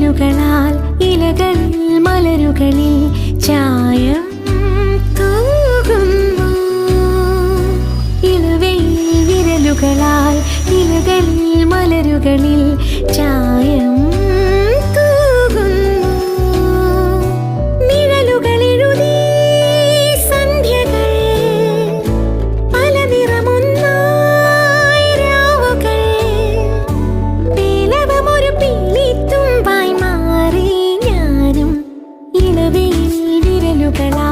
വിരലുകളാൽ ഇലകളിൽ മലരുകളിൽ ചായം തൂകുന്നു. ഇളവയിൽ വിരലുകളാൽ ഇലകളിൽ മലരുകളിൽ te la